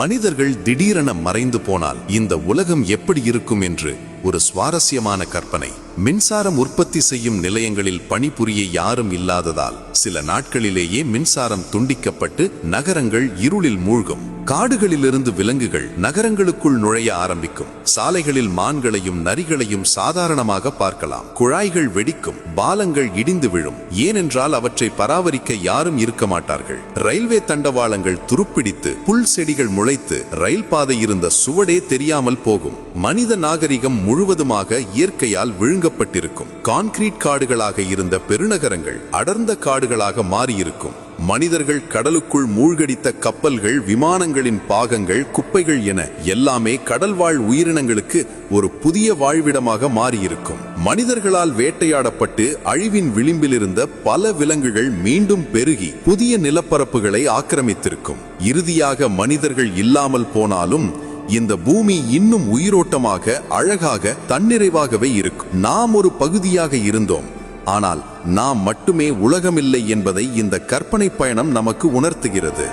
மனிதர்கள் திடீரென மறைந்து போனால் இந்த உலகம் எப்படி இருக்கும் என்று ஒரு சுவாரஸ்யமான கற்பனை. மின்சாரம் உற்பத்தி செய்யும் நிலையங்களில் பணிபுரிய யாரும் இல்லாததால் சில நாட்களிலேயே மின்சாரம் துண்டிக்கப்பட்டு நகரங்கள் இருளில் மூழ்கும். காடுகளிலிருந்து விலங்குகள் நகரங்களுக்குள் நுழைய ஆரம்பிக்கும். சாலைகளில் மான்களையும் நரிகளையும் சாதாரணமாக பார்க்கலாம். குழாய்கள் வெடிக்கும் பாலங்கள் இடிந்து விழும். ஏனென்றால் அவற்றை பராமரிக்க யாரும் இருக்க மாட்டார்கள். ரயில்வே தண்டவாளங்கள் துருப்பிடித்து புல் செடிகள் முளைத்து ரயில் பாதை இருந்த சுவடே தெரியாமல் போகும். மனித நாகரிகம் முழுவதுமாக இயற்கையால் விழுங்கப்பட்டிருக்கும். கான்கிரீட் காடுகளாக இருந்த பெருநகரங்கள் அடர்ந்த காடுகளாக மாறியிருக்கும். மனிதர்கள் கடலுக்குள் மூழ்கடித்த கப்பல்கள் விமானங்கள் விமானங்களின் பாகங்கள் குப்பைகள் என எல்லாமே கடல்வாழ் உயிரினங்களுக்கு ஒரு புதிய வாழ்விடமாக மாறியிருக்கும். மனிதர்களால் வேட்டையாடப்பட்டு அழிவின் விளிம்பில் இருந்த பல விலங்குகள் மீண்டும் பெருகி புதிய நிலப்பரப்புகளை ஆக்கிரமித்திருக்கும். இறுதியாக மனிதர்கள் இல்லாமல் போனாலும் இந்த பூமி இன்னும் உயிரோட்டமாக அழகாக தன்னிறைவாகவே இருக்கும். நாம் ஒரு பகுதியாக இருந்தோம். ஆனால் நாம் மட்டுமே உலகமில்லை என்பதை இந்த கற்பனை பயணம் நமக்கு உணர்த்துகிறது.